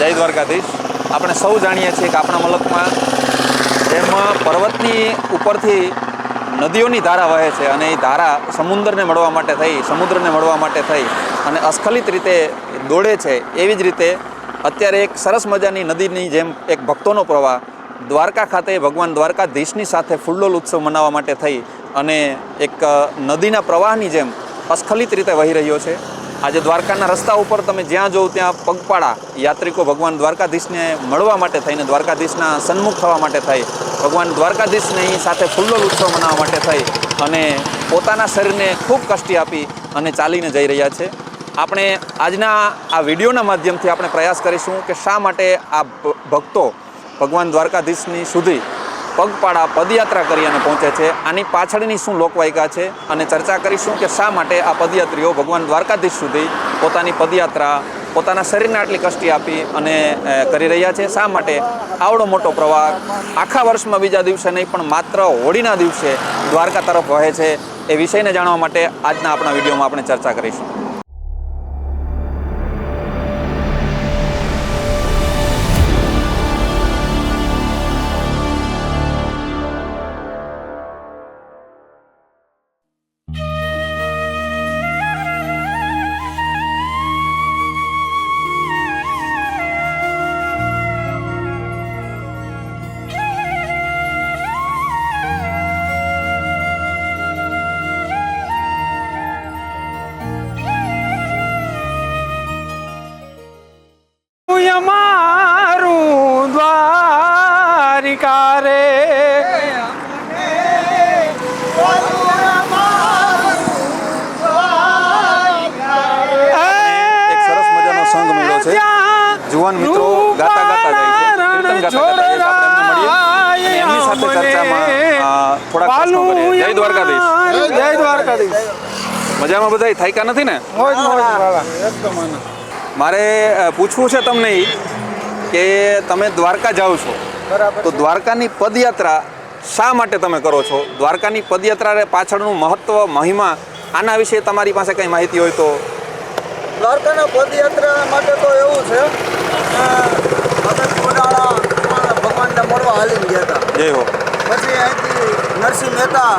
જય દ્વારકાધીશ. આપણે સૌ જાણીએ છીએ કે આપણા મલકમાં જેમ પર્વતની ઉપરથી નદીઓની ધારા વહે છે અને એ ધારા સમુદ્રને મળવા માટે થઈ, સમુદ્રને મળવા માટે થઈ અને અસ્ખલિત રીતે દોડે છે. એવી જ રીતે અત્યારે એક સરસ મજાની નદીની જેમ એક ભક્તોનો પ્રવાહ દ્વારકા ખાતે ભગવાન દ્વારકાધીશની સાથે ફૂલ્લોલ ઉત્સવ મનાવવા માટે થઈ અને એક નદીના પ્રવાહની જેમ અસ્ખલિત રીતે વહી રહ્યો છે. આજે દ્વારકાના રસ્તા ઉપર તમે જ્યાં જોવ ત્યાં પગપાળા યાત્રિકો ભગવાન દ્વારકાધીશને મળવા માટે થઈને દ્વારકાધીશના સન્મુખ થવા માટે થઈ. ભગવાન દ્વારકાધીશને સાથે ફૂલ્લોલ ઉત્સવ મનાવવા માટે થઈ અને પોતાના શરીરને ખૂબ કષ્ટી આપી અને ચાલીને જઈ રહ્યા છે. આપણે આજના આ વિડીયોના માધ્યમથી આપણે પ્રયાસ કરીશું કે શા માટે આ ભક્તો ભગવાન દ્વારકાધીશની સુધી પગપાળા પદયાત્રા કરી અને પહોંચે છે. આની પાછળની શું લોકવાયકા છે અને ચર્ચા કરીશું કે શા માટે આ પદયાત્રીઓ ભગવાન દ્વારકાધીશ સુધી પોતાની પદયાત્રા, પોતાના શરીરને આટલી કષ્ટી આપી અને કરી રહ્યા છે. શા માટે? આવડો મોટો પ્રવાહ. આખા વર્ષમાં બીજા દિવસે નહીં, પણ માત્ર હોળીના દિવસે દ્વારકા તરફ વહે છે. એ વિષયને જાણવા માટે આજના આપણા વિડીયોમાં આપણે ચર્ચા કરીશું. મજામાં બધા થાયકા નથી ને? મારે પૂછવું છે તમને કે તમે દ્વારકા જાઓ છો. બરાબર તો દ્વારકાની પદયાત્રા શા માટે તમે કરો છો? દ્વારકાની પદયાત્રા પાછળનું મહત્વ મહિમા આના વિશે તમારી પાસે કંઈ માહિતી હોય તો? દ્વારકાના પદયાત્રા માટે તો એવું છે ભગવાનને મળવા હાલીને ગયા હતા. જય હો. પછી અહીંથી નરસિંહ મહેતા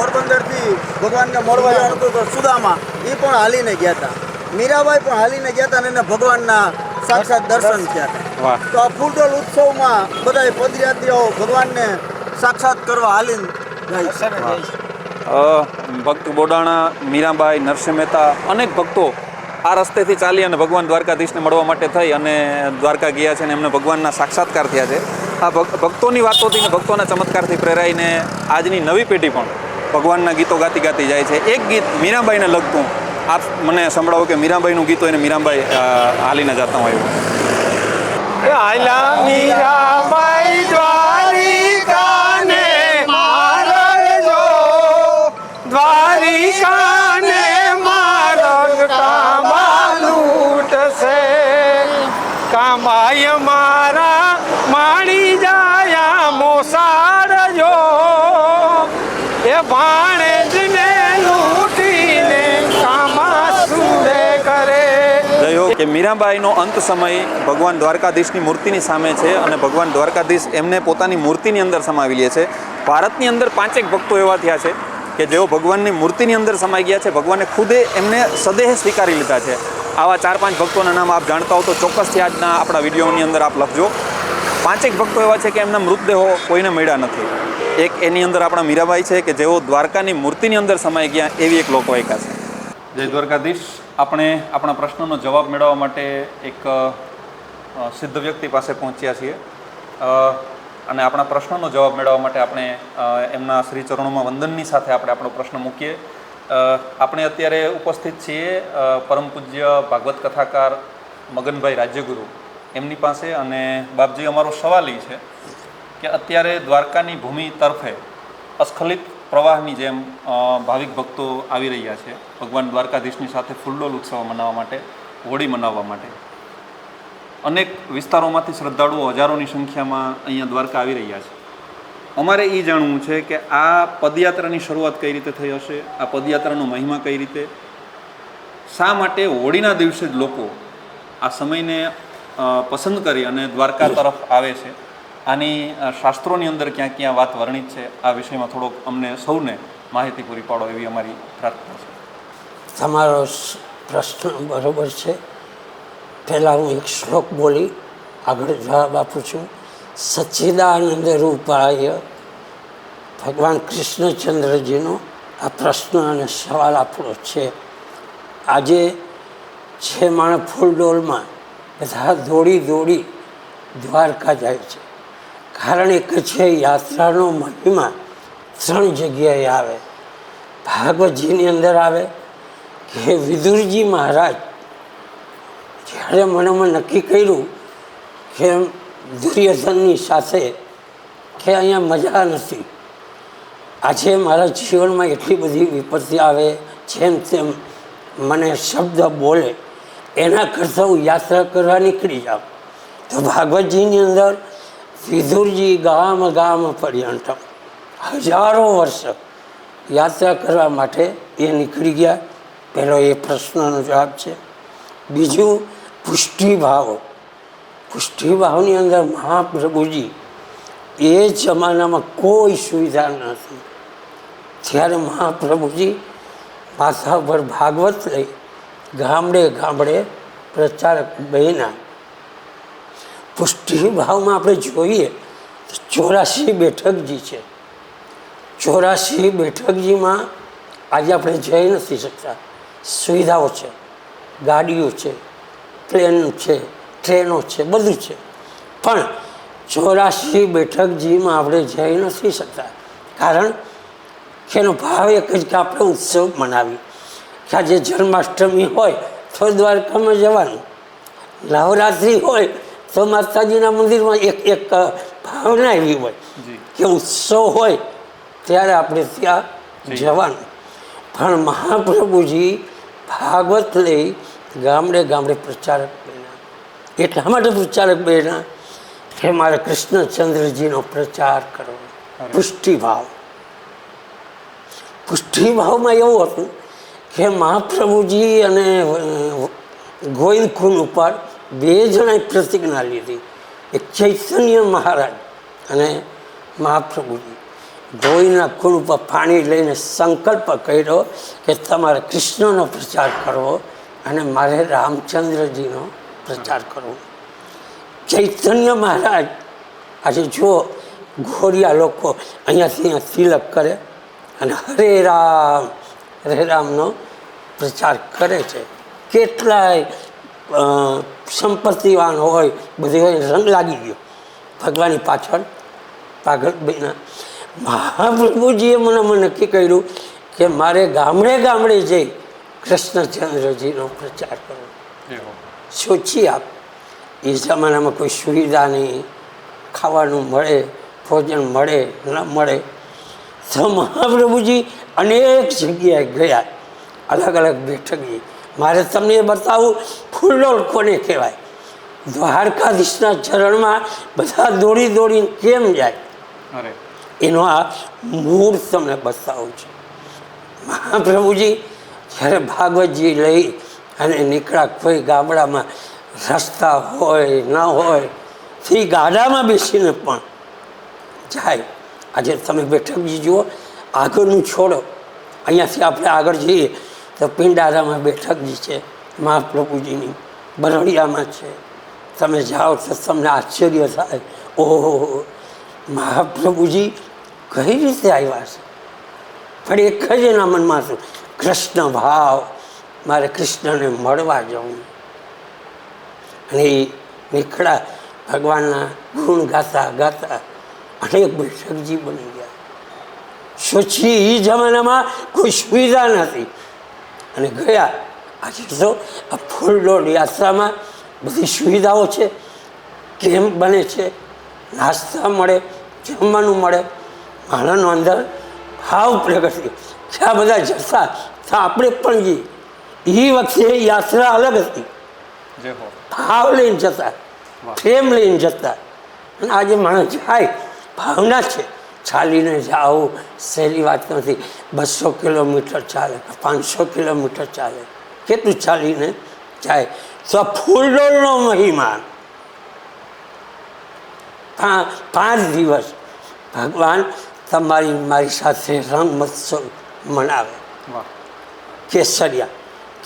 પોરબંદરથી ભગવાનને મળવા જવાનું હતું તો સુદામા. એ પણ હાલીને ગયા હતા. મીરાબાઈ પણ હાલીને ગયા હતા અને એને ભગવાનના સાક્ષાત દર્શન થયા હતા. તો આ ફૂલડોલ ઉત્સવમાં બધા પદયાત્રીઓ ભગવાનને સાક્ષાત કરવા હાલીને જાય છે. ભક્ત બોડાણા મીરાબાઈ નરસિંહ મહેતા અનેક ભક્તો આ રસ્તેથી ચાલી અને ભગવાન દ્વારકાધીશને મળવા માટે થઈ અને દ્વારકા ગયા છે અને એમને ભગવાનના સાક્ષાત્કાર થયા છે. આ ભક- ભક્તોની વાતોથી ને ભક્તોના ચમત્કારથી પ્રેરાઈને આજની નવી પેઢી પણ ભગવાનના ગીતો ગાતી ગાતી જાય છે. એક ગીત મીરાબાઈને લગતું. આપ મને સંભળાવો કે મીરાબાઈનું ગીત એને મીરાબાઈ હાલીને જતા હોય મીરાબાઈ મીરાબાઈનો અંત સમય ભગવાન દ્વારકાધીશની મૂર્તિની સામે છે અને ભગવાન દ્વારકાધીશ એમને પોતાની મૂર્તિની અંદર સમાવી લે છે. ભારતની અંદર પાંચેક ભક્તો એવા થયા છે કે જેઓ ભગવાનની મૂર્તિની અંદર સમાઈ ગયા છે. ભગવાને ખુદે એમને સદેહ સ્વીકારી લીધા છે. આવા ચાર પાંચ ભક્તોના નામ આપ જાણતા હો તો ચોક્કસથી આજના આપણા વિડીયોની અંદર આપ લખજો. પાંચેક ભક્તો એવા છે કે એમના મૃતદેહો કોઈને મળ્યા નથી. એક એની અંદર આપણા મીરાબાઈ છે કે જેઓ દ્વારકાની મૂર્તિની અંદર સમાઈ ગયા એવી એક લોકવાયકા છે. જય દ્વારકાધીશ. આપણે આપણા પ્રશ્નનો જવાબ મેળવવા માટે એક સિદ્ધ વ્યક્તિ પાસે પહોંચ્યા છીએ. અને આપણા પ્રશ્નનો જવાબ મેળવવા માટે આપણે એમના શ્રી ચરણોમાં વંદનની સાથે આપણે આપણો પ્રશ્ન મૂકીએ. આપણે અત્યારે ઉપસ્થિત છીએ પરમ પૂજ્ય ભાગવત કથાકાર મગનભાઈ રાજ્યગુરુ એમની પાસે. અને બાપજી, અમારો સવાલ એ છે કે અત્યારે દ્વારકાની ભૂમિ તરફે અસ્ખલિત પ્રવાહની જેમ ભાવિક ભક્તો આવી રહ્યા છે. ભગવાન દ્વારકાધીશની સાથે ફૂલડોલ ઉત્સવ મનાવવા માટે, હોળી મનાવવા માટે. અનેક વિસ્તારોમાંથી શ્રદ્ધાળુઓ હજારોની સંખ્યામાં અહીંયા દ્વારકા આવી રહ્યા છે. અમારે એ જાણવું છે કે આ પદયાત્રાની શરૂઆત કઈ રીતે થઈ હશે, આ પદયાત્રાનો મહિમા કઈ રીતે, શા માટે હોળીના દિવસે જ લોકો આ સમયને પસંદ કરી અને દ્વારકા તરફ આવે છે. આની શાસ્ત્રોની અંદર ક્યાં ક્યાં વાત વર્ણિત છે, આ વિષયમાં થોડોક અમને સૌને માહિતી પૂરી પાડો એવી અમારી પ્રાર્થના છે. તમારો પ્રશ્ન બરોબર છે. પહેલાં હું એક શ્લોક બોલી, આગળ જવાબ આપું છું. સચ્ચિદાનંદ રૂપાય, ભગવાન કૃષ્ણચંદ્રજીનો આ પ્રશ્ન અને સવાલ આપણો છે. આજે છે માણસ ફૂલડોલમાં બધા દોડી દોડી દ્વારકા જાય છે. કારણ એક છે, યાત્રાનો મહિમા ત્રણ જગ્યાએ આવે. ભાગવતજીની અંદર આવે કે વિદુરજી મહારાજ જ્યારે મનમાં નક્કી કર્યું કે દુર્યોધનની સાથે કે અહીંયા મજા નથી. આજે મારા જીવનમાં એટલી બધી વિપત્તિ આવે, જેમ તેમ મને શબ્દ બોલે, એના કરતાં હું યાત્રા કરવા નીકળી જાઉં. તો ભાગવતજીની અંદર વિદુરજી ગામ ગામ પર્યંત હજારો વર્ષ યાત્રા કરવા માટે એ નીકળી ગયા. પહેલો એ પ્રશ્નનો જવાબ છે. બીજું, પુષ્ટિભાવ. પુષ્ટિભાવની અંદર મહાપ્રભુજી એ જમાનામાં કોઈ સુવિધા નથી. જ્યારે મહાપ્રભુજી માથા પર ભાગવત લઈ ગામડે ગામડે પ્રચારક બહેના પુષ્ટિભાવમાં આપણે જોઈએ ચોરાસી બેઠકજી છે. ચોરાસી બેઠકજીમાં આજે આપણે જઈ નથી શકતા. સુવિધાઓ છે, ગાડીઓ છે, પ્લેન છે, ટ્રેનો છે, બધું છે. પણ ચોરાસી બેઠકજીમાં આપણે જઈ નથી શકતા. કારણ કે એનો ભાવ એક જ કે આપણે ઉત્સવ મનાવી કે આજે જન્માષ્ટમી હોય, તો દ્વારકામાં જવાનું. નવરાત્રિ હોય તો માતાજીના મંદિરમાં એક એક ભાવના એવી હોય કે ઉત્સવ હોય ત્યારે આપણે ત્યાં જવાનું. પણ મહાપ્રભુજી ભાગવત લઈ ગામડે ગામડે પ્રચારક બન્યા. એટલા માટે પ્રચારક બન્યા કે મારે કૃષ્ણચંદ્રજીનો પ્રચાર કરવો. પુષ્ટિભાવ. પુષ્ટિભાવમાં એવું હતું કે મહાપ્રભુજી અને ગોવિંદ કુંડ ઉપર બે જણાએ પ્રતિજ્ઞા લીધી. એક ચૈતન્ય મહારાજ અને મહાપ્રભુજી. ગોવિંદના કુંડ ઉપર પાણી લઈને સંકલ્પ કર્યો કે તમારે કૃષ્ણનો પ્રચાર કરવો અને મારે રામચંદ્રજીનો પ્રચાર કરવો. ચૈતન્ય મહારાજ આજે જુઓ ઘોડિયા લોકો અહીંયાથી અહીંયા તિલક કરે અને હરે રામ, હરે રામનો પ્રચાર કરે છે. કેટલાય સંપત્તિવાન હોય બધી હોય રંગ લાગી ગયો. ભગવાનની પાછળ બન્યા મહાપ્રભુજીએ મને મને નક્કી કર્યું કે મારે ગામડે ગામડે જઈ કૃષ્ણચંદ્રજીનો પ્રચાર કરવો. સોચી આપ એ જમાનામાં કોઈ સુવિધા નહીં ખાવાનું મળે ભોજન મળે ન મળે. તો મહાપ્રભુજી અનેક જગ્યાએ ગયા અલગ અલગ બેઠકી મારે તમને એ બતાવું ફૂલોલ કોને કહેવાય? દ્વારકાધીશના ચરણમાં બધા દોડી દોડીને કેમ જાય? એનો આ મૂળ તમને બતાવું છે. મહાપ્રભુજી જ્યારે ભાગવતજી લઈ અને નીકળ્યા કોઈ ગામડામાં રસ્તા હોય ન હોય તે ગાડામાં બેસીને પણ જાય. આજે તમે બેઠકજી જુઓ આગળનું છોડો. અહીંયાથી આપણે આગળ જઈએ. તો પિંડારામાં બેઠકજી છે મહાપ્રભુજીની બરડિયામાં છે. તમે જાઓ તો તમને આશ્ચર્ય થાય. ઓહો, મહાપ્રભુજી કઈ રીતે આવ્યા છે? પણ એક જ એના મનમાં હતું કૃષ્ણ ભાવ, મારે કૃષ્ણને મળવા જવું. અને એ નીકળ્યા ભગવાનના ગુણ ગાતા ગાતા અનેક બેઠકજી બની ગયા. સોચી એ જમાનામાં કોઈ સુવિધા નથી. અને ગયા. આજે તો આ ફૂલડોળ યાત્રામાં બધી સુવિધાઓ છે. કેમ્પ બને છે? નાસ્તા મળે જમવાનું મળે. માણસનો અંદર ભાવ પ્રગટ કે આ બધા જતા ત્યાં આપણે પણ જઈએ એ વખતે યાત્રા અલગ હતી. ભાવ લઈને જતા પ્રેમ લઈને જતા. અને આજે માણસ જાય ભાવના છે. ચાલીને જાઓ સહેલી વાત નથી. બસો કિલોમીટર ચાલે પાંચસો કિલોમીટર ચાલે. કેટલું ચાલીને જાય? તો ફૂલડોલનો મહિમા. પાંચ દિવસ. ભગવાન તમારી મારી સાથે રંગ મહોત્સવ મનાવે. કેસરિયા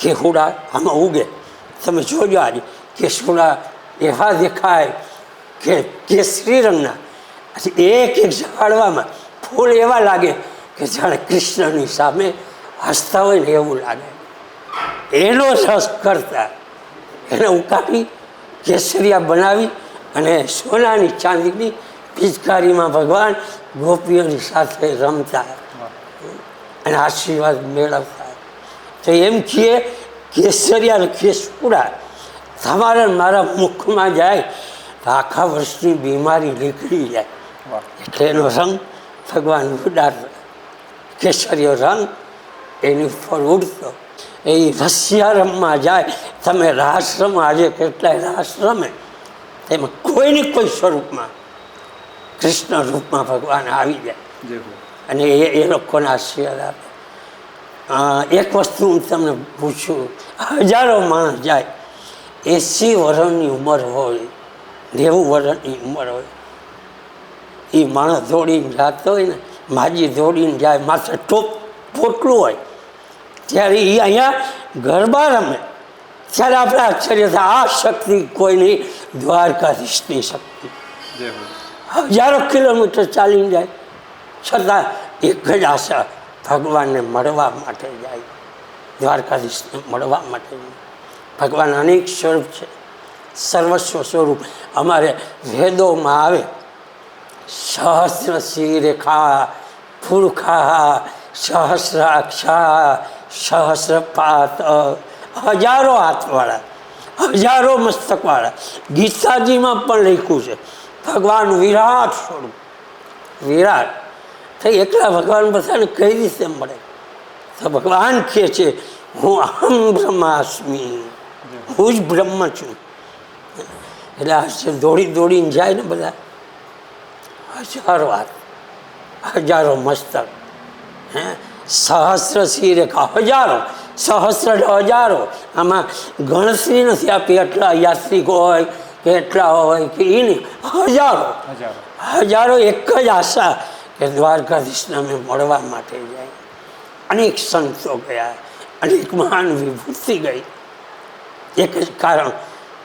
કેહુડા આમાં ઉગે. તમે જોજો આજે કેસુડા એવા દેખાય કે કેસરી રંગના. પછી એક એક ઝાડવામાં ફૂલ એવા લાગે કે જાણે કૃષ્ણની સામે હસતા હોય ને એવું લાગે. એનો રસ કરતા એને ઉકાપી કેસરિયા બનાવી અને સોનાની ચાંદીની પિચકારીમાં ભગવાન ગોપીઓની સાથે રમતા અને આશીર્વાદ મેળવતા. તો એમ કહીએ, કેસરિયા અને કેસપુરા તમારા મારા મુખમાં જાય તો આખા વર્ષની બીમારી નીકળી જાય. એટલે એનો રંગ ભગવાન ઉડાડ કેસરીયો રંગ એની ઉપર ઉડતો. એ રસિયા રમવા જાય તમે રાસ રમો આજે કેટલાય રાસ રમે તેમાં કોઈને કોઈ સ્વરૂપમાં કૃષ્ણ રૂપમાં ભગવાન આવી જાય. અને એ એ લોકોને આશીર્વાદ આપે. એક વસ્તુ હું તમને પૂછું હજારો માણસ જાય એંસી વર્ષની ઉંમર હોય નેવું વર્ષની ઉંમર હોય એ માણસ દોડીને જાતો હોય ને માજી દોડીને જાય માથે ટોપ પોટલું હોય. ત્યારે એ અહીંયા ગરબા રમે. ત્યારે આપણે આશ્ચર્ય થાય આ શક્તિ કોઈની દ્વારકાધીશની શક્તિ. હજારો કિલોમીટર ચાલીને જાય છતાં એક જ આશા ભગવાનને મળવા માટે જાય. દ્વારકાધીશને મળવા માટે. ભગવાન અનેક સ્વરૂપ છે. સર્વસ્વ સ્વરૂપ. અમારે વેદોમાં આવે સહસ્ર શિરેખા ફૂલખા સહસ્રાક્ષા સહસ્રપાત હજારો હાથવાળા હજારો મસ્તકવાળા ગીતાજીમાં પણ લખ્યું છે. ભગવાન વિરાટ સ્વરૂપ. વિરાટ. તો એકલા ભગવાન બધાને કઈ રીતે મળે? તો ભગવાન કહે છે, હું અહમ બ્રહ્માસ્મી. હું જ બ્રહ્મ છું. એટલે આ દોડી દોડીને જાય ને બધા. હજારો હાથ હજારો મસ્તક હે? સહસ્ર શિરેખા હજારો સહસ્ર હજારો. આમાં ગણતરી નથી આપી એટલા યાત્રિકો હોય કે એટલા હોય કે એ નહીં હજારો. હજારો. હજારો એક જ આશા કે દ્વારકાધીશને અમે મળવા માટે જાય. અનેક સંતો ગયા અનેક મહાન વિભૂતિ ગઈ. એક જ કારણ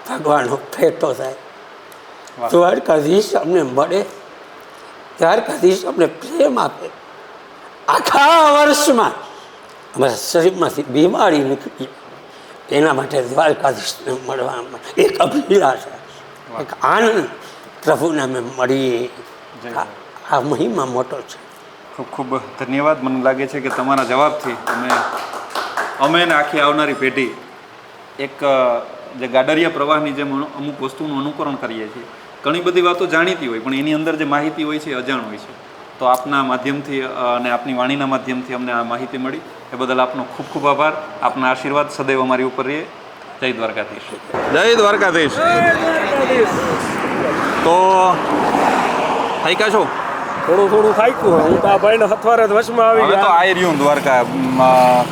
ભગવાનનો ફેટો થાય. દ્વારકાધીશ અમને મળે દ્વારકાધીશ અમને પ્રેમ આપે. આખા વર્ષમાં અમારા શરીરમાંથી બીમારી નીકળી. એના માટે દ્વારકાધીશને મળવા એક અભિલાષા. એક આનંદ પ્રભુને અમે મળીએ. આ મહિમા મોટો છે. ખૂબ ખૂબ ધન્યવાદ. મને લાગે છે કે તમારા જવાબથી અમે અમે આખી આવનારી પેઢી એક જે ગાડરિયા પ્રવાહની જેમ અમુક વસ્તુનું અનુકરણ કરીએ છીએ. ઘણી બધી વાતો જાણીતી હોય પણ એની અંદર જે માહિતી હોય છે એ અજાણ હોય છે. તો આપના માધ્યમથી અને આપની વાણીના માધ્યમથી અમને આ માહિતી મળી. એ બદલ આપનો ખૂબ ખૂબ આભાર. આપના આશીર્વાદ સદૈવ અમારી ઉપર રહે. જય દ્વારકાધીશ. જય દ્વારકાધીશ. તો થાયકા છો? થોડું થોડું ખાઈકું હું તો આ ભાઈને હથવારે વશમાં આવી ગયા તો આઈ રહ્યું દ્વારકા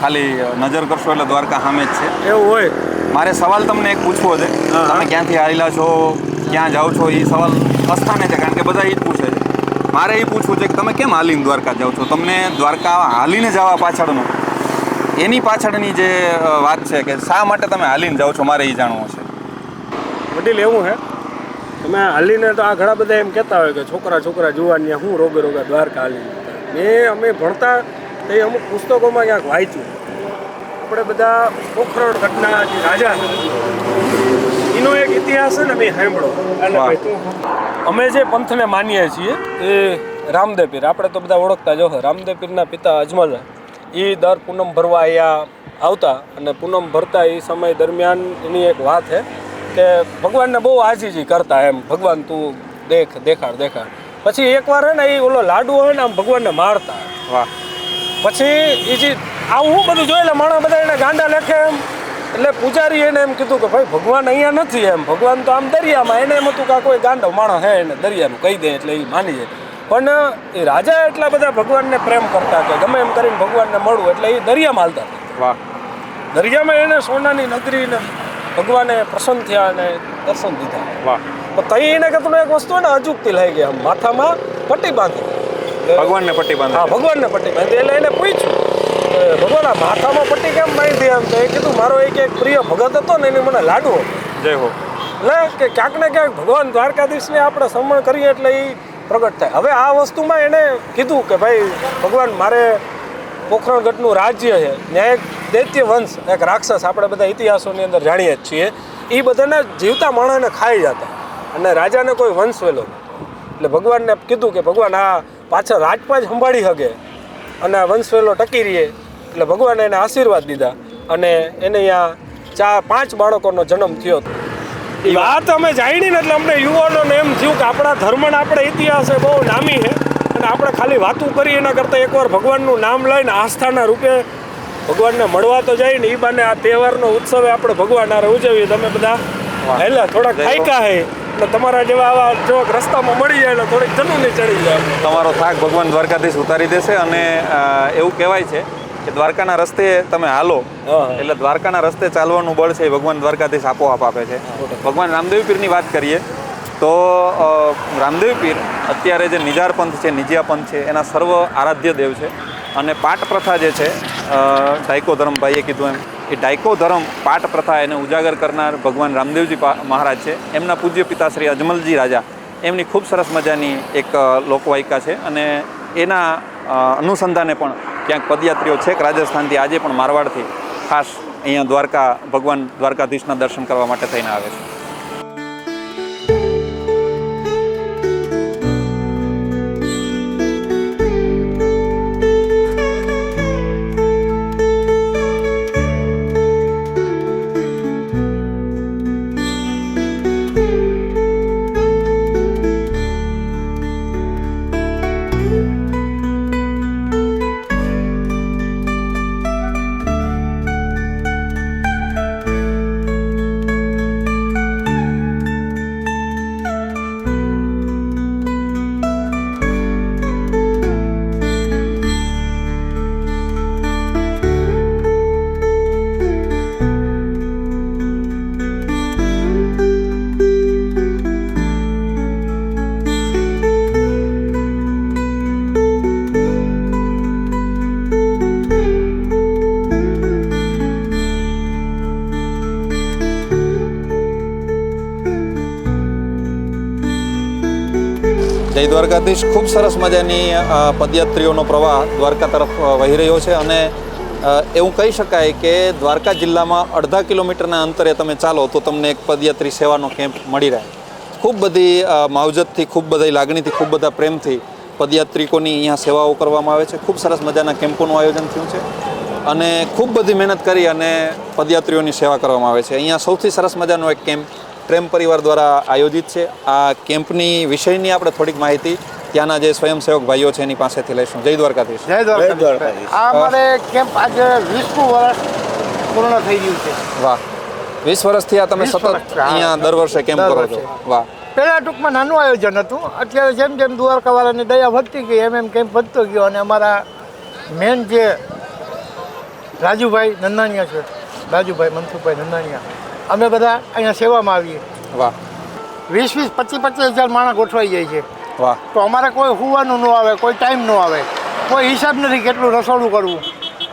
ખાલી નજર કરશો એટલે દ્વારકા સામે જ છે. એવું હોય. મારે સવાલ તમને એક પૂછવો છે. તમે ક્યાંથી આવેલા છો? ક્યાં જાઓ છો એ સવાલ અસ્થાને છે, કારણ કે બધા એ જ પૂછે છે. મારે એ પૂછવું છે કે તમે કેમ હાલીને દ્વારકા જાઓ છો? તમને દ્વારકા હાલીને જવા પાછળનું એની પાછળની જે વાત છે કે શા માટે તમે હાલીને જાઓ છો? મારે એ જાણવું છે. વડીલ એવું હે, તમે હાલીને તો આ ઘણા બધા એમ કહેતા હોય કે છોકરા છોકરા જુવાન હું રોગે રોગે દ્વારકા હાલીને મેં, અમે ભણતા તે અમુક પુસ્તકોમાં ક્યાંક વાંચ્યું. આપણે બધા પોખરણ ઘટના જે રાજા એનો એક ઇતિહાસ છે ને મેં સાંભળો એટલે વાહ. ભાઈ તું અમે જે પંથને માનીએ છીએ એ રામદેવ પીર આપણે તો બધા ઓળખતા જો છો. રામદેવ પીરના પિતા અજમલ. એ દર પૂનમ ભરવા અહીંયા આવતા અને પૂનમ ભરતા એ સમય દરમિયાન એની એક વાત છે કે ભગવાનને બહુ આજીજી કરતા એમ. ભગવાન તું દેખ દેખાડ દેખાડ. પછી એકવાર હે ને એ ઓલો લાડુ હોય ને આમ ભગવાનને મારતા. વાહ. પછી એ જે આવું બધું જોયેલા માણસ બધા એને ગાંડા લેખે એમ. એટલે પૂજારી એને એમ કીધું કે ભાઈ ભગવાન અહીંયા નથી એમ. ભગવાન તો આમ દરિયામાં. એને એમ હતું કે આ કોઈ ગાંડો માણસ હે એને દરિયાનું કહી દે એટલે એ માની જાય પણ એ રાજા એટલા બધા ભગવાનને પ્રેમ કરતા કે ગમે એમ કરીને ભગવાનને મળવું એટલે એ દરિયામાં હાલતા વાહ. દરિયામાં એને સોનાની નગરીને ભગવાને પ્રસન્ન થયા અને દર્શન દીધા. વાહ. પણ તઈ એને કે તમે એક વસ્તુ ને અજુકતી લાગી ગઈ આમ માથામાં પટ્ટી બાંધી. ભગવાનને પટ્ટી બાંધી. હા ભગવાનને પટ્ટી બાંધી. એટલે એને પૂછ્યું ભગવાન આ માથામાં પટ્ટી કેમ બાંધી એમ તો? એ કીધું મારો એક એક પ્રિય ભગત હતો ને એને મને લાડવો. જય હો. એટલે કે ક્યાંક ને ક્યાંક ભગવાન દ્વારકાધીશને આપણે સમરણ કરીએ એટલે એ પ્રગટ થાય. હવે આ વસ્તુમાં એણે કીધું કે ભાઈ ભગવાન મારે પોખરણગઢનું રાજ્ય છે. ત્યાં એક દૈત્ય વંશ એક રાક્ષસ આપણે બધા ઇતિહાસોની અંદર જાણીએ જ છીએ. એ બધાને જીવતા માણસને ખાઈ જતા. અને રાજાને કોઈ વંશ વેલો એટલે ભગવાનને કીધું કે ભગવાન આ પાછળ રાજપાજ સંભાળી શકે અને આ વંશવેલો ટકી રહીએ. એટલે ભગવાને એને આશીર્વાદ દીધા અને એને અહીંયા ચાર પાંચ બાળકોનો જન્મ થયો. હતો એ વાત અમે જાણી ને એટલે અમને યુવાનોને એમ થયું કે આપણા ધર્મના આપણે ઇતિહાસ એ બહુ નામી છે. અને આપણે ખાલી વાતું કરી એના કરતાં એકવાર ભગવાનનું નામ લઈને આસ્થાના રૂપે ભગવાનને મળવા તો જાય ને એ બાને આ તહેવારનો ઉત્સવ આપણે ભગવાન આરે ઉજવીએ. તમે બધા હેલા થોડાક થાયકા હે. એટલે તમારા જેવા આવા જો રસ્તામાં મળી જાય એટલે થોડીક જનુની ચડી જાય. તમારો થાક ભગવાન દ્વારકાધીશ ઉતારી દેશે અને એવું કહેવાય છે કે દ્વારકાના રસ્તે તમે હાલો એટલે દ્વારકાના રસ્તે ચાલવાનું બળ છે એ ભગવાન દ્વારકાધીશ આપોઆપ આપે છે. ભગવાન રામદેવ પીરની વાત કરીએ તો રામદેવ પીર અત્યારે જે નિજાર પંથ છે નિજિયા પંથ છે એના સર્વ આરાધ્ય દેવ છે. અને પાટ પ્રથા જે છે ડાયકો ધર્મ કીધું એમ એ ડાયકો ધર્મ પાટ પ્રથા એને ઉજાગર કરનાર ભગવાન રામદેવજી મહારાજ છે. એમના પૂજ્ય પિતા શ્રી અજમલજી રાજા એમની ખૂબ સરસ મજાની એક લોકવાયિકા છે અને એના અનુસંધાને પણ ક્યાંક પદયાત્રીઓ છેક રાજસ્થાનથી, આજે પણ મારવાડથી ખાસ અહીંયા દ્વારકા, ભગવાન દ્વારકાધીશના દર્શન કરવા માટે થઈને આવે છે. દ્વારકાધીશ ખૂબ સરસ મજાની પદયાત્રીઓનો પ્રવાહ દ્વારકા તરફ વહી રહ્યો છે અને એવું કહી શકાય કે દ્વારકા જિલ્લામાં અડધા કિલોમીટરના અંતરે તમે ચાલો તો તમને એક પદયાત્રી સેવાનો કેમ્પ મળી રહે. ખૂબ બધી માવજતથી, ખૂબ બધી લાગણીથી, ખૂબ બધા પ્રેમથી પદયાત્રિકોની અહીંયા સેવાઓ કરવામાં આવે છે. ખૂબ સરસ મજાના કેમ્પોનું આયોજન થયું છે અને ખૂબ બધી મહેનત કરી અને પદયાત્રીઓની સેવા કરવામાં આવે છે. અહીંયા સૌથી સરસ મજાનો એક કેમ્પ પ્રેમ પરિવાર દ્વારા આયોજિત છે. આ કેમ્પની વિષયની આપણે થોડીક માહિતી ત્યાંના જે સ્વયંસેવક ભાઈઓ છે એની પાસેથી લઈશું. જય દ્વારકાધીશ. જય દ્વારકાધીશ. આ અમારે કેમ્પ આજે વીસમું વર્ષ પૂર્ણ થઈ ગયું છે. વાહ. વીસ વર્ષથી આ તમે સતત અહીંયા દર વર્ષે કેમ્પ દર કરો છો. વર્ષે. વાહ. પહેલાં ટૂંકમાં નાનું આયોજન હતું. અત્યારે જેમ જેમ દ્વારકાવાળાની દયા વધતી ગઈ એમ એમ કેમ્પ વધતો ગયો અને અમારા મેન જે રાજુભાઈ નંદાણીયા છે રાજુભાઈ મનસુખભાઈ નંદાણીયા અમે બધા અહીંયા સેવામાં આવીએ. વાહ. વીસ વીસ પચીસ પચીસ હજાર માણસ ગોઠવાઈ જાય છે. વાહ. તો અમારે કોઈ હુવાનું ન આવે કોઈ ટાઈમ ન આવે. કોઈ હિસાબ નથી કેટલું રસોડું કરવું.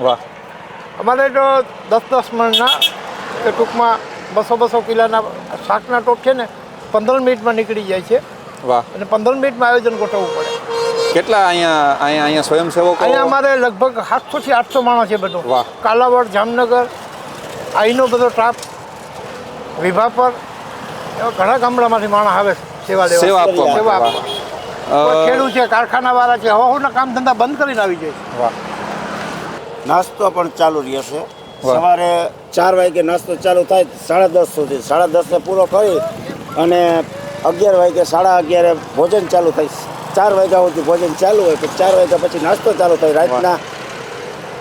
વાહ. અમારે તો દસ દસ મણના એ ટૂંકમાં બસો બસો કિલોના શાકના ટોપ છે ને પંદર મિનિટમાં નીકળી જાય છે. વાહ. અને પંદર મિનિટમાં આયોજન ગોઠવવું પડે. કેટલા અહીંયા અહીંયા અહીંયા સ્વયંસેવકો? અહીંયા અમારે લગભગ સાતસોથી આઠસો માણસ છે બધું. વાહ. કાલાવડ જામનગર અહીંનો બધો ટ્રાપ વિભાપર એવા ઘણા ગામડામાંથી માણસ આવે છે સેવા લેવા સેવા આપવા સેવા આપવા. ખેડૂત છે કારખાનાવાળા છે હવાના કામ ધંધા બંધ કરીને આવી જાય નાસ્તો પણ ચાલુ રહેશે. છે સવારે ચાર વાગે નાસ્તો ચાલુ થાય સાડા દસ સુધી. સાડા દસને પૂરો કરી અને અગિયાર વાગે સાડા અગિયારે ભોજન ચાલુ થાય. ચાર વાગ્યા સુધી ભોજન ચાલુ હોય પછી ચાર વાગ્યા પછી નાસ્તો ચાલુ થાય. રાતના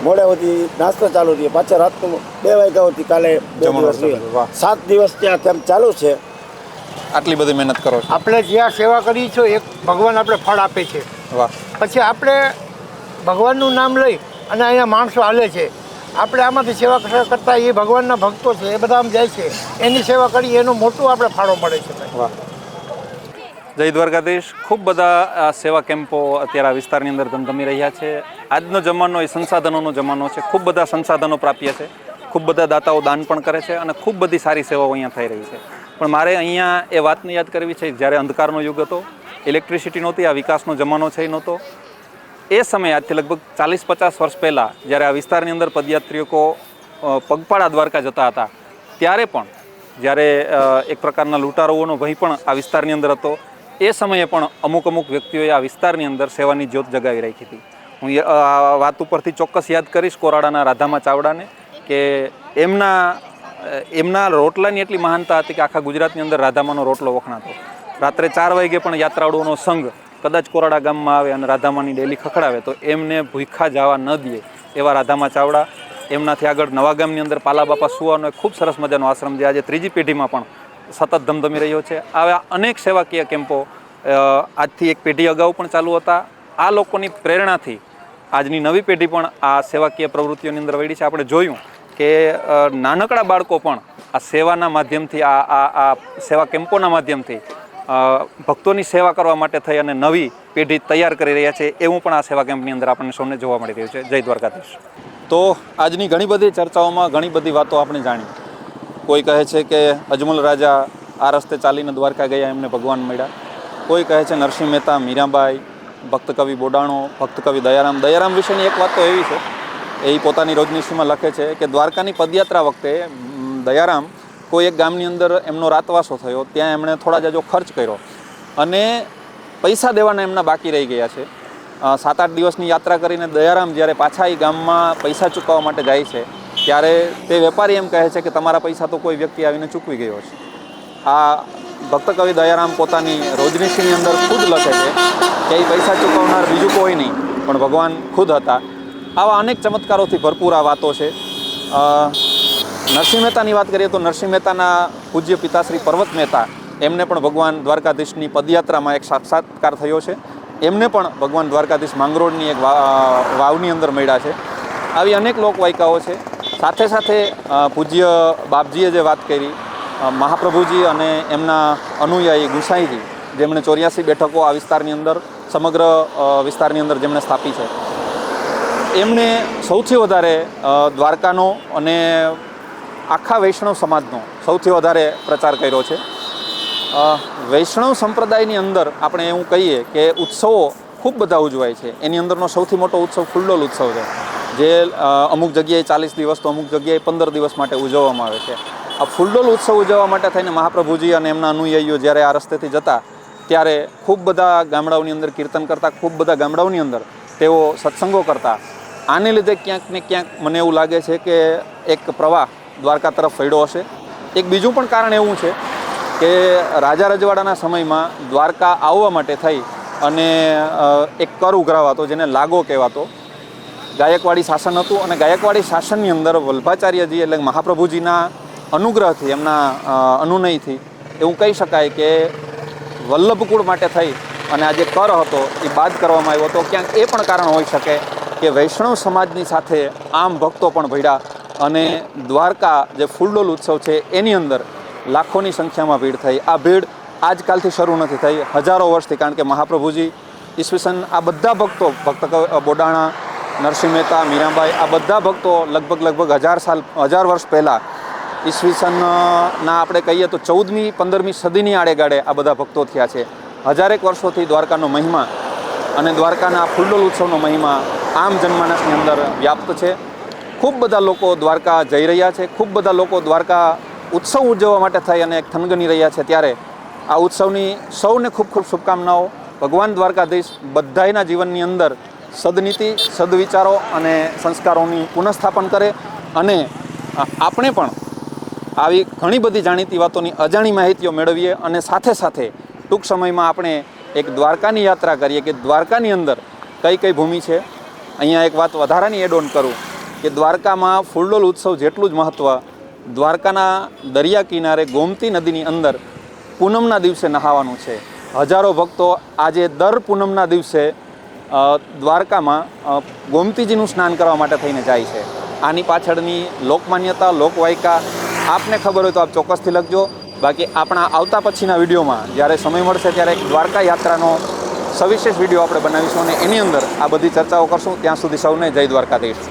મોડે સુધી નાસ્તો ચાલુ થયો. પાછા રાતનું બે વાગ્યા સુધી કાલે બે દિવસ. સાત દિવસ ત્યાં કેમ્પ ચાલુ છે. આટલી બધી મહેનત કરો છો. આપણે જ્યાં સેવા કરી છો એક ભગવાન આપણે ફળ આપે છે. વાહ. પછી આપણે ભગવાનનું નામ લઈ અને અહીંયા માણસો હાલે છે. આપણે આમાંથી સેવા કર- કરતા એ ભગવાનના ભક્તો છે એ બધા આમ જાય છે. એની સેવા કરી એનું મોટું આપણે ફાળો મળે છે. જય દ્વારકાધીશ. ખૂબ બધા, આ, સેવા કેમ્પો અત્યારે આ વિસ્તારની અંદર ધમધમી રહ્યા છે. આજનો જમાનો એ સંસાધનોનો જમાનો છે. ખૂબ બધા સંસાધનો પ્રાપ્ય છે. ખૂબ બધા દાતાઓ દાન પણ કરે છે અને ખૂબ બધી સારી સેવાઓ અહીંયા થઈ રહી છે. પણ મારે અહીંયા એ વાતને યાદ કરવી છે, જ્યારે અંધકારનો યુગ હતો, ઇલેક્ટ્રિસિટી નહોતી, આ વિકાસનો જમાનો છે એ નહોતો. એ સમયે આજથી લગભગ ચાલીસ પચાસ વર્ષ પહેલાં જ્યારે આ વિસ્તારની અંદર પદયાત્રીઓ પગપાળા દ્વારકા જતા હતા, ત્યારે પણ જ્યારે એક પ્રકારના લૂંટારોઓનો ભય પણ આ વિસ્તારની અંદર હતો. એ સમયે પણ અમુક અમુક વ્યક્તિઓએ આ વિસ્તારની અંદર સેવાની જ્યોત જગાવી રાખી હતી. હું આ વાત ઉપરથી ચોક્કસ યાદ કરીશ કોરાડાના રાધામાં ચાવડાને કે એમના એમના રોટલાની એટલી મહાનતા હતી કે આખા ગુજરાતની અંદર રાધામાનો રોટલો વખણાતો. રાત્રે ચાર વાગે પણ યાત્રાળુઓનો સંઘ કદાચ કોરાડા ગામમાં આવે અને રાધામાની ડેલી ખખડાવે તો એમને ભૂખા જવા ન દે એવા રાધામા ચાવડા. એમનાથી આગળ નવા ગામની અંદર પાલા બાપા સુવાનો એક ખૂબ સરસ મજાનો આશ્રમ જે આજે ત્રીજી પેઢીમાં પણ સતત ધમધમી રહ્યો છે. આવા અનેક સેવાકીય કેમ્પો આજથી એક પેઢી અગાઉ પણ ચાલુ હતા. આ લોકોની પ્રેરણાથી આજની નવી પેઢી પણ આ સેવાકીય પ્રવૃત્તિઓની અંદર વળી છે. આપણે જોયું કે નાનકડા બાળકો પણ આ સેવાના માધ્યમથી, આ આ આ સેવા કેમ્પોના માધ્યમથી ભક્તોની સેવા કરવા માટે થઈ અને નવી પેઢી તૈયાર કરી રહ્યા છે એવું પણ આ સેવા કેમ્પની અંદર આપણને સૌને જોવા મળી રહ્યું છે. જય દ્વારકાધીશ. તો આજની ઘણી બધી ચર્ચાઓમાં ઘણી બધી વાતો આપણે જાણી. કોઈ કહે છે કે અજમલ રાજા આ રસ્તે ચાલીને દ્વારકા ગયા, એમને ભગવાન મળ્યા. કોઈ કહે છે નરસિંહ મહેતા, મીરાબાઈ ભક્તકવિ બોડાણો, ભક્ત કવિ દયારામ. દયારામ વિશેની એક વાત તો એવી છે, એ પોતાની રોજનીશીમાં લખે છે કે દ્વારકાની પદયાત્રા વખતે દયારામ કોઈ એક ગામની અંદર એમનો રાતવાસો થયો, ત્યાં એમણે થોડા જાજો ખર્ચ કર્યો. અને પૈસા દેવાના એમના બાકી રહી ગયા છે. સાત આઠ દિવસની યાત્રા કરીને દયારામ જ્યારે પાછા એ ગામમાં પૈસા ચૂકવવા માટે જાય છે ત્યારે તે વેપારી એમ કહે છે કે તમારા પૈસા તો કોઈ વ્યક્તિ આવીને ચૂકવી ગયો છે. આ ભક્ત કવિ દયારામ પોતાની રોજનીશીની અંદર ખુદ લખે છે કે એ પૈસા ચૂકવનાર બીજું કોઈ નહીં, પણ ભગવાન ખુદ હતા. આવા અનેક ચમત્કારોથી ભરપૂર આ વાતો છે. નરસિંહ મહેતાની વાત કરીએ તો નરસિંહ મહેતાના પૂજ્ય પિતાશ્રી પર્વત મહેતા, એમને પણ ભગવાન દ્વારકાધીશની પદયાત્રામાં એક સાક્ષાત્કાર થયો છે. એમને પણ ભગવાન દ્વારકાધીશ માંગરોળની એક વાવની અંદર મળ્યા છે. આવી અનેક લોકવાયકાઓ છે. સાથે સાથે પૂજ્ય બાપજીએ જે વાત કરી મહાપ્રભુજી અને એમના અનુયાયી ગુસાઈજી, જેમણે ચોર્યાસી બેઠકો આ વિસ્તારની અંદર, સમગ્ર વિસ્તારની અંદર જેમણે સ્થાપી છે. એમણે સૌથી વધારે દ્વારકાનો અને આખા વૈષ્ણવ સમાજનો સૌથી વધારે પ્રચાર કર્યો છે. વૈષ્ણવ સંપ્રદાયની અંદર આપણે એવું કહીએ કે ઉત્સવો ખૂબ બધા ઉજવાય છે. એની અંદરનો સૌથી મોટો ઉત્સવ ફુલ્લોલ ઉત્સવ છે. જે અમુક જગ્યાએ ચાલીસ દિવસ તો અમુક જગ્યાએ પંદર દિવસ માટે ઉજવવામાં આવે છે. આ ફુલ્લોલ ઉત્સવ ઉજવવા માટે થઈને મહાપ્રભુજી અને એમના અનુયાયીઓ જ્યારે આ રસ્તેથી જતા, ત્યારે ખૂબ બધા ગામડાઓની અંદર કીર્તન કરતા, ખૂબ બધા ગામડાઓની અંદર તેઓ સત્સંગો કરતા. આને લીધે ક્યાંક ને ક્યાંક મને એવું લાગે છે કે એક પ્રવાહ દ્વારકા તરફ ફેડો હશે. એક બીજું પણ કારણ એવું છે કે રાજા રજવાડાના સમયમાં દ્વારકા આવવા માટે થઈ અને એક કર ઉઘરાવાતો જેને લાગો કહેવાતો. ગાયકવાડી શાસન હતું અને ગાયકવાડી શાસનની અંદર વલ્ભાચાર્યજી એટલે મહાપ્રભુજીના અનુગ્રહથી, એમના અનુનયથી એવું કહી શકાય કે વલ્લભકુળ માટે થઈ અને આ જે કર હતો એ બાદ કરવામાં આવ્યો હતો. ક્યાંક એ પણ કારણ હોઈ શકે કે વૈષ્ણવ સમાજની સાથે આમ ભક્તો પણ ભળ્યા અને દ્વારકા જે ફૂલડોલ ઉત્સવ છે એની અંદર લાખોની સંખ્યામાં ભીડ થઈ. આ ભીડ આજકાલથી શરૂ નથી થઈ. હજારો વર્ષથી કારણ કે મહાપ્રભુજી, ઈસવીસન, આ બધા ભક્તો, ભક્ત બોડાણા, નરસિંહ મહેતા, મીરાબાઈ, આ બધા ભક્તો લગભગ લગભગ હજાર સાલ, હજાર વર્ષ પહેલાં ઈસવીસનના આપણે કહીએ તો ચૌદમી, પંદરમી સદીની આડેગાડે આ બધા ભક્તો થયા છે. હજારેક વર્ષોથી દ્વારકાનો મહિમા અને દ્વારકાના ફૂલડોલ ઉત્સવનો મહિમા આમ જન્માનસની અંદર વ્યાપ્ત છે. ખૂબ બધા લોકો દ્વારકા જઈ રહ્યા છે. ખૂબ બધા લોકો દ્વારકા ઉત્સવ ઉજવવા માટે થઈ અને થનગની રહ્યા છે. ત્યારે આ ઉત્સવની સૌને ખૂબ ખૂબ શુભકામનાઓ. ભગવાન દ્વારકાધીશ બધાયના જીવનની અંદર સદનીતિ, સદવિચારો અને સંસ્કારોની પુનઃસ્થાપન કરે અને આપણે પણ આવી ઘણી બધી જાણીતી વાતોની અજાણી માહિતીઓ મેળવીએ અને સાથે સાથે ટૂંક સમયમાં આપણે એક દ્વારકાની યાત્રા કરીએ કે દ્વારકાની અંદર કઈ કઈ ભૂમિ છે. અહીંયા એક વાત વધારાની એડ ઓન કરું કે દ્વારકામાં ફૂલડોલ ઉત્સવ જેટલું જ મહત્ત્વ દ્વારકાના દરિયા કિનારે ગોમતી નદીની અંદર પૂનમના દિવસે નહાવાનું છે. હજારો ભક્તો આજે દર પૂનમના દિવસે દ્વારકામાં ગોમતીજીનું સ્નાન કરવા માટે થઈને જાય છે. આની પાછળની લોકમાન્યતા, લોકવાયકા, આપને ખબર હોય તો આપ ચોક્કસથી લખજો. બાકી આપણા આવતા પછીના વિડીયોમાં, જ્યારે સમય મળશે ત્યારે દ્વારકા યાત્રાનો સવિશેષ વીડિયો આપણે બનાવીશું અને એની અંદર આ બધી ચર્ચાઓ કરશું. ત્યાં સુધી સૌને જય દ્વારકાધીશ.